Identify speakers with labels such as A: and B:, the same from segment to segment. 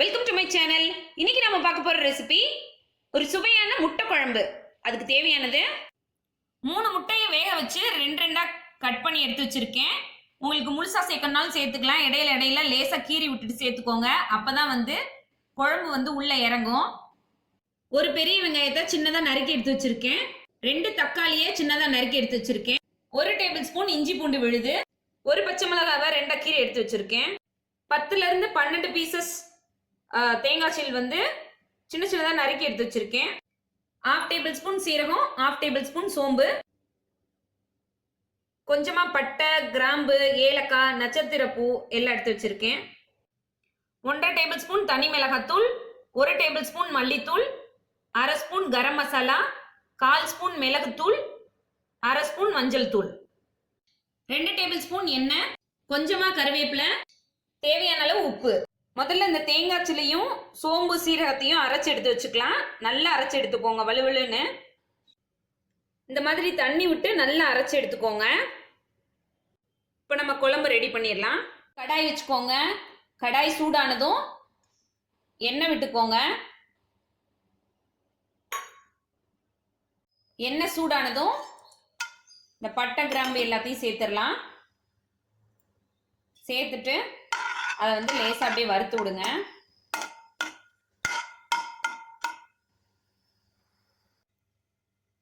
A: Welcome to my channel இன்னைக்கு நம்ம பார்க்க போற ரெசிபி ஒரு சுவையான முட்டை குழம்பு. அதுக்கு தேவையானது மூணு முட்டையை வேக வச்சு ரெண்டு ரெண்டா கட் பண்ணி எடுத்து வச்சிருக்கேன். உங்களுக்கு முழுசா சேர்க்கணும்னாலும் சேர்த்துக்கலாம். இடையில இடையில லேசா கீறி விட்டுட்டு சேர்த்துக்கோங்க. அப்பதான் வந்து குழம்பு வந்து உள்ள இறங்கும். ஒரு பெரிய வெங்காயத்தை சின்னதா நறுக்கி எடுத்து வச்சிருக்கேன். ரெண்டு தக்காளியை சின்னதா நறுக்கி எடுத்து வச்சிருக்கேன். ஒரு டேபிள் ஸ்பூன் இஞ்சி பூண்டு விழுது. ஒரு பச்சை மிளகாவை ரெண்டா கீரை எடுத்து வச்சிருக்கேன். பத்துல இருந்து பன்னெண்டு பீசஸ் தேங்காய் சீல் வந்து சின்ன சின்னதாக நறுக்கி எடுத்து வச்சிருக்கேன். ஹாஃப் டேபிள் ஸ்பூன் சீரகம் ஹாஃப் டேபிள் ஸ்பூன் சோம்பு. கொஞ்சமாக பட்டை கிராம்பு ஏலக்காய் நட்சத்திர பூ எல்லாம் எடுத்து வச்சுருக்கேன். ஒன்றரை டேபிள் ஸ்பூன் தனி மிளகாத்தூள் ஒரு டேபிள் ஸ்பூன் மல்லித்தூள் அரை ஸ்பூன் கரம் மசாலா கால் ஸ்பூன் மிளகுத்தூள் அரை ஸ்பூன் மஞ்சள் தூள். ரெண்டு டேபிள் ஸ்பூன் எண்ணெய் கொஞ்சமாக கருவேப்பிலை தேவையான அளவு உப்பு. முதல்ல இந்த தேங்காய் சிலையும் சோம்பு சீரகத்தையும் அரைச்சு எடுத்து வச்சுக்கலாம். நல்லா அரைச்சு எடுத்துக்கோங்க வலுவலுன்னு. இந்த மாதிரி தண்ணி விட்டு நல்லா அரைச்சு எடுத்துக்கோங்க. இப்போ நம்ம குழம்பு ரெடி பண்ணிடலாம். கடாய் வச்சுக்கோங்க. கடாய் சூடானதும் எண்ணெய் விட்டுக்கோங்க. எண்ணெய் சூடானதும் இந்த பட்டை கிராம்பு எல்லாத்தையும் சேர்த்துடலாம். சேர்த்துட்டு அதை வந்து லேசாக அப்படியே வறுத்து விடுங்க.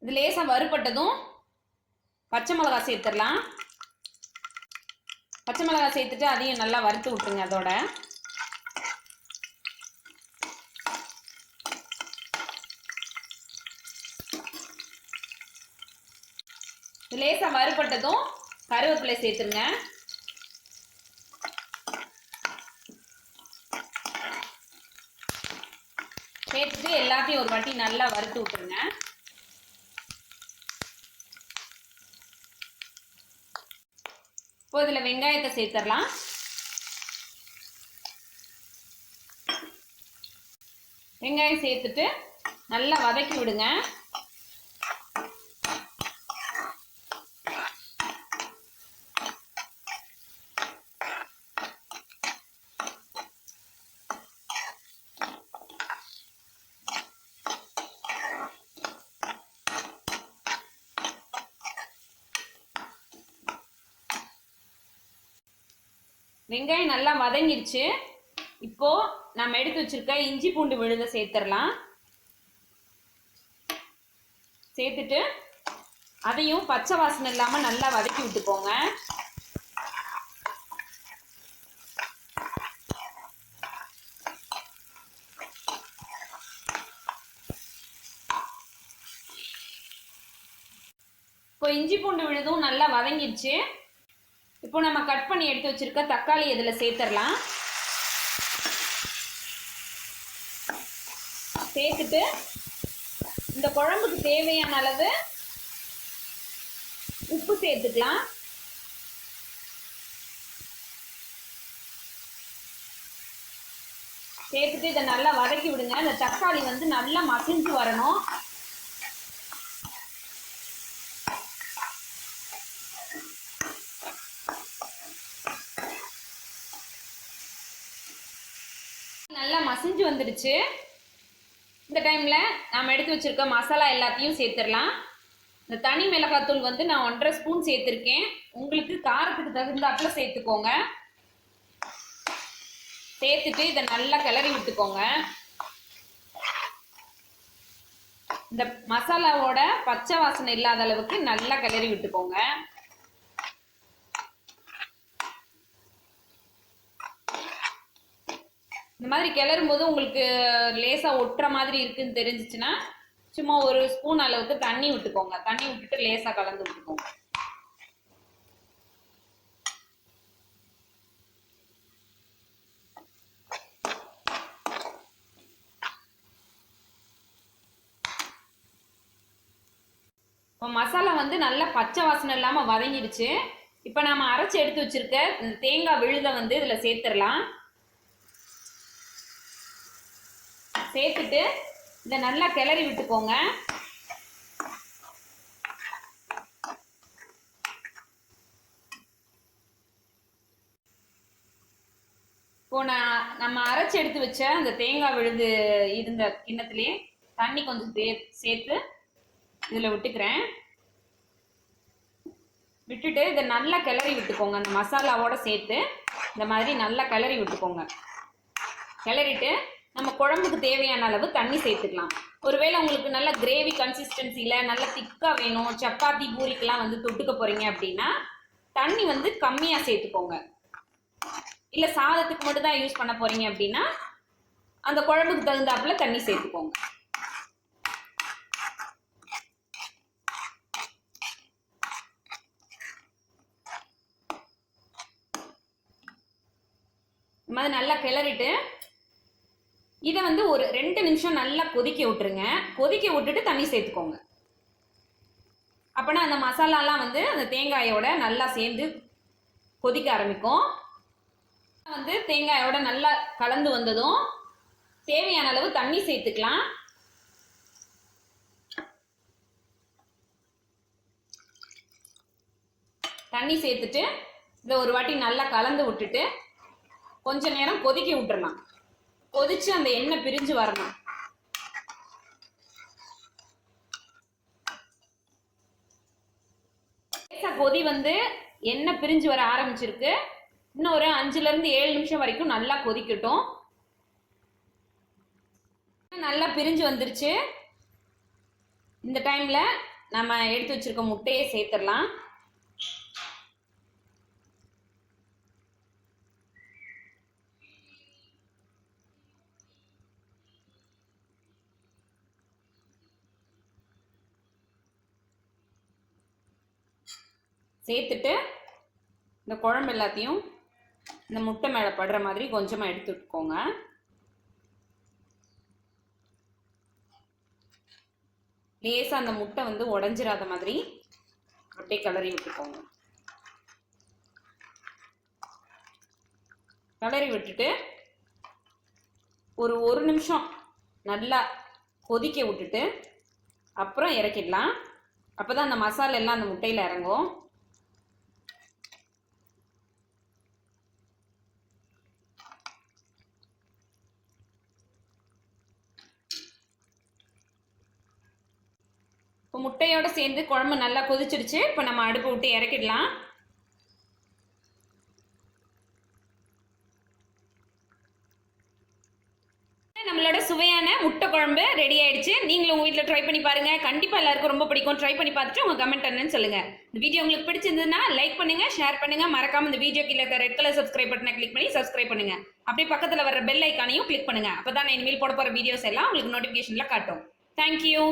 A: இது லேசாக வறுபட்டதும் பச்சை மிளகா சேர்த்துடலாம். பச்சை மிளகா சேர்த்துட்டு அதையும் நல்லா வறுத்து விட்டுருங்க அதோட. லேசாக வறுபட்டதும் கருவேப்பிலை சேர்த்துருங்க. சேர்த்துட்டு எல்லாத்தையும் ஒரு வாட்டி நல்லா வறுத்து விட்டுருங்க. இப்போ இதில் வெங்காயத்தை சேர்த்துடலாம் வெங்காயம் சேர்த்துட்டு நல்லா வதக்கி விடுங்க. வெங்காயம் நல்லா வதங்கிடுச்சு இப்போ நம்ம எடுத்து வச்சிருக்க இஞ்சி பூண்டு விழுதை சேர்த்துடலாம். சேர்த்துட்டு அதையும் பச்சை வாசனை இல்லாமல் நல்லா வதக்கி விட்டுக்கோங்க. இப்போ இஞ்சி பூண்டு விழுதும் நல்லா வதங்கிடுச்சு இப்போ நம்ம கட் பண்ணி எடுத்து வச்சிருக்க தக்காளி இதில் சேர்த்துடலாம். சேர்த்துட்டு இந்த குழம்புக்கு தேவையான அளவு உப்பு சேர்த்துக்கலாம். சேர்த்துட்டு இதை நல்லா வதக்கி விடுங்க. இந்த தக்காளி வந்து நல்லா மசிஞ்சு வரணும் நல்லா மசிஞ்சு வந்துடுச்சு. இந்த டைமில் நாம் எடுத்து வச்சுருக்க மசாலா எல்லாத்தையும் சேர்த்துடலாம். இந்த தனி மிளகாத்தூள் வந்து நான் ஒன்றரை ஸ்பூன் சேர்த்துருக்கேன். உங்களுக்கு காரத்துக்கு தகுந்தாப்பில் சேர்த்துக்கோங்க. சேர்த்துட்டு இதை நல்லா கிளறி விட்டுக்கோங்க. இந்த மசாலாவோட பச்சை வாசனை இல்லாத அளவுக்கு நல்லா கிளறி விட்டுக்கோங்க. மாதிரி கிளறும் போது உங்களுக்கு லேசாக ஒட்டுற மாதிரி இருக்குன்னு தெரிஞ்சிச்சுன்னா சும்மா ஒரு ஸ்பூன் அளவுக்கு தண்ணி விட்டுக்கோங்க. தண்ணி விட்டுட்டு லேசாக கலந்து விட்டுக்கோங்க. இப்போ மசாலா வந்து நல்லா பச்சை வாசனை இல்லாமல் வதங்கிடுச்சு இப்போ நம்ம அரைச்சி எடுத்து வச்சிருக்க தேங்காய் விழுதை வந்து இதில் சேர்த்துடலாம். சேர்த்துட்டு இதை நல்லா கிளறி விட்டுக்கோங்க. இப்போ நான் நம்ம அரைச்சி எடுத்து வச்ச அந்த தேங்காய் விழுது இருந்த கிண்ணத்துலேயே தண்ணி கொஞ்சம் தே சேர்த்து இதில் விட்டுக்கிறேன். விட்டுட்டு இதை நல்லா கிளறி விட்டுக்கோங்க. அந்த மசாலாவோட சேர்த்து இந்த மாதிரி நல்லா கிளறி விட்டுக்கோங்க. கிளறிட்டு நம்ம குழம்புக்கு தேவையான அளவு தண்ணி சேர்த்துக்கலாம். ஒருவேளை உங்களுக்கு நல்ல கிரேவி கன்சிஸ்டன்சியில் நல்ல திக்காக வேணும் சப்பாத்தி பூரிக்கெலாம் வந்து தொட்டுக்க போகிறீங்க அப்படின்னா தண்ணி வந்து கம்மியாக சேர்த்துக்கோங்க. இல்லை சாதத்துக்கு மட்டும் தான் யூஸ் பண்ண போகிறீங்க அப்படின்னா அந்த குழம்புக்கு தகுந்தாப்புல தண்ணி சேர்த்துக்கோங்க. இந்த மாதிரி நல்லா கிளறிட்டு இதை வந்து ஒரு ரெண்டு நிமிஷம் நல்லா கொதிக்க விட்டுருங்க. கொதிக்க விட்டுட்டு தண்ணி சேர்த்துக்கோங்க. அப்போனா அந்த மசாலாலாம் வந்து அந்த தேங்காயோட நல்லா சேர்ந்து கொதிக்க ஆரம்பிக்கும். வந்து தேங்காயோட நல்லா கலந்து வந்ததும் தேவையான அளவு தண்ணி சேர்த்துக்கலாம். தண்ணி சேர்த்துட்டு இதை ஒரு வாட்டி நல்லா கலந்து விட்டுட்டு கொஞ்ச நேரம் கொதிக்க விட்டுறலாம். கொதிச்சு அந்த எண்ணெய் பிரிஞ்சு வரணும். கொதி வந்து எண்ணெய் பிரிஞ்சு வர ஆரம்பிச்சிருக்கு. இன்னும் ஒரு அஞ்சுல இருந்து ஏழு நிமிஷம் வரைக்கும் நல்லா கொதிக்கட்டும். நல்லா பிரிஞ்சு வந்துருச்சு. இந்த டைம்ல நம்ம எடுத்து வச்சிருக்க முட்டையை சேர்த்துடலாம். சேர்த்துட்டு இந்த குழம்பு எல்லாத்தையும் இந்த முட்டை மேலே படுற மாதிரி கொஞ்சமாக எடுத்துக்கோங்க லேசாக அந்த முட்டை வந்து உடஞ்சிராத மாதிரி அப்படியே கிளறி விட்டுக்கோங்க. கிளறி விட்டுட்டு ஒரு ஒரு நிமிஷம் நல்லா கொதிக்க விட்டுட்டு அப்புறம் இறக்கிடலாம். அப்போ தான் அந்த மசாலா எல்லாம் அந்த முட்டையில் இறங்கும். இப்போ முட்டையோட சேர்ந்து குழம்பு நல்லா கொதிச்சிடுச்சு இப்போ நம்ம அடுப்பு விட்டு இறக்கிடலாம். நம்மளோட சுவையான முட்டை குழம்பு ரெடி ஆயிடுச்சு. நீங்களும் உங்க வீட்டில் ட்ரை பண்ணி பாருங்க. கண்டிப்பா எல்லாருக்கும் ரொம்ப பிடிக்கும். ட்ரை பண்ணி பார்த்துட்டு உங்க கமெண்ட் என்னன்னு சொல்லுங்க. இந்த வீடியோ உங்களுக்கு பிடிச்சிருந்ததுன்னா லைக் பண்ணுங்க ஷேர் பண்ணுங்க. மறக்காம இந்த வீடியோ கீழே இருக்க ரெட் கலர் சப்ஸ்கிரைப் பட்டனை கிளிக் பண்ணி சப்ஸ்கிரைப் பண்ணுங்க. அப்படியே பக்கத்துல வர பெல் ஐக்கானையும் கிளிக் பண்ணுங்க. அப்பதான் நான் இனிமேல் போட போற வீடியோஸ் எல்லாம் உங்களுக்கு நோட்டிபிகேஷன்ல காட்டும். தேங்க்யூ